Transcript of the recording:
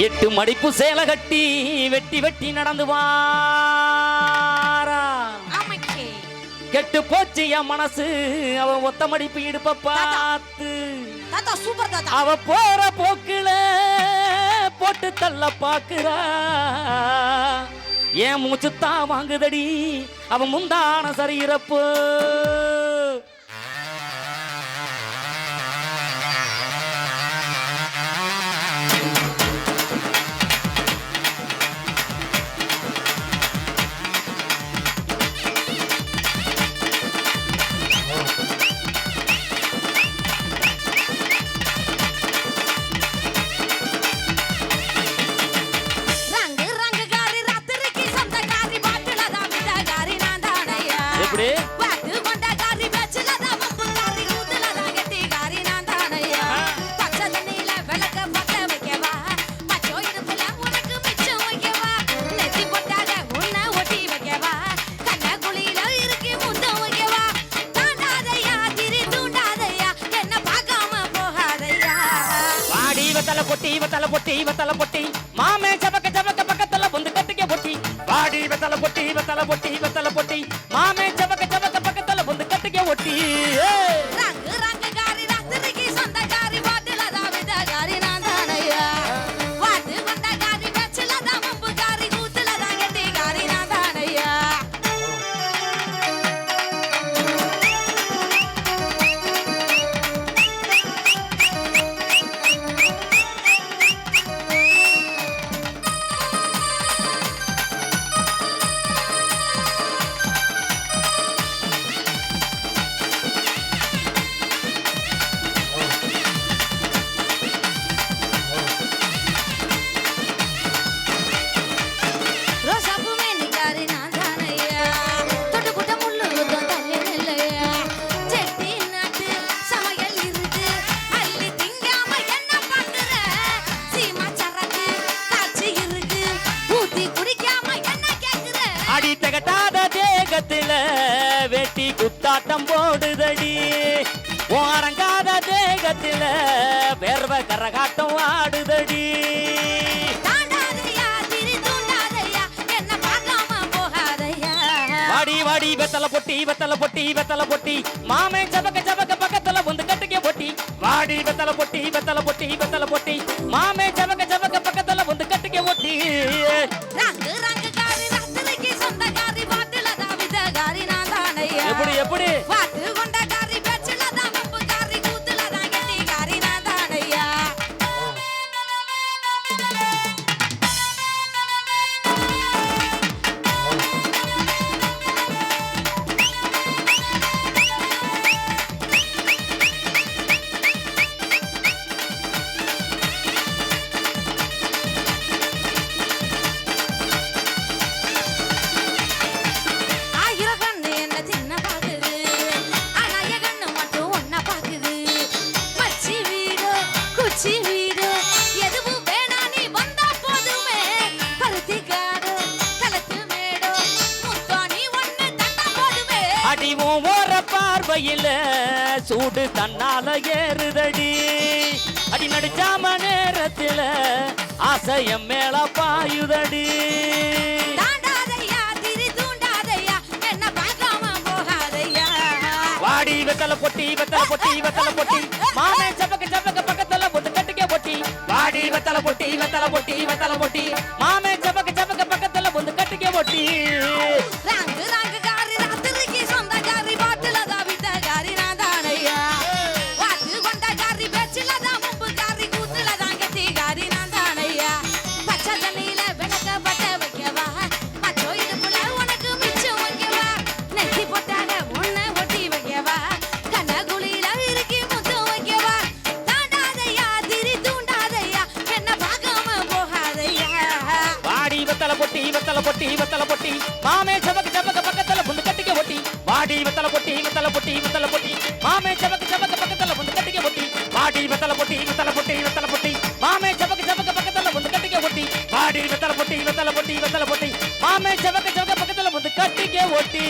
எட்டு மடிப்பு சேலை கட்டி வெட்டி வெட்டி நடந்து வாரா. கெட்டு போச்சு என் மனசு அவ ஒத்த மடிப்பு இடுப்ப பார்த்து. தாத்தா சூப்பர் தாத்தா. அவ போற போக்குல போட்டு தள்ள பாக்குறா. என் மூச்சுத்தான் வாங்குதடி அவ முந்தான சரீரப்பு இவ தலை பொட்டி இவ தலை பொட்டி இவ தலை பொட்டி. மாமே சபக்க சபக்க பக்கத்துல பொந்து கட்டிக்க பொட்டி. வாடி இவ தலை பொட்டி இவ தலை பொட்டி இவ தலை பொட்டி. மாமே சபக்க சபக்க பக்கத்துல பொந்து கட்டிக்க ஒட்டி தகட்டாத தேகத்துல வெட்டி குத்தாட்டம் போடுதடி. ஓரங்காத தேகத்துல வேர்வ கரகாட்டம் ஆடுதடி. வாடி வாடி வெத்தல பொட்டி வெத்தல பொட்டி வெத்தல பொட்டி. மாமே சபக்க சபக்க பக்கத்துல வந்து கட்டிக்க பொட்டி. வாடி வெத்தல பொட்டி வெத்தல பொட்டி வெத்தல பொட்டி. மாமே சபக்க சபக்க பக்கத்துல பார்வையில சூடு தன்னால ஏறுதடி. அடி நடிச்சாம நேரத்துல ஆசையம் மேல பாயுதடி. வாடி வெத்தல பொட்டி வெத்தல பொட்டி வெத்தல பொட்டி. மாமே சபக்க சபக்க பக்கத்துல வந்து கட்டிக்க பொட்டி. வாடி வெத்தல பொட்டி வெத்தல பொட்டி வெத்தல பொட்டி. மாமே பொட்டி வெத்தல பொட்டி வெத்தல பொட்டி மாமே சபக்க சபக்க பக்கத்துல வந்து கட்டிக்க பொட்டி வாடி வெத்தல பொட்டி வெத்தல பொட்டி வெத்தல பொட்டி மாமே சபக்க சபக்க பக்கத்துல வந்து கட்டிக்க பொட்டி வாடி வெத்தல பொட்டி வெத்தல பொட்டி வெத்தல பொட்டி மாமே சபக்க சபக்க பக்கத்துல வந்து கட்டிக்க பொட்டி வாடி வெத்தல பொட்டி வெத்தல பொட்டி வெத்தல பொட்டி மாமே சபக்க சபக்க பக்கத்துல வந்து கட்டிக்க ஒட்டி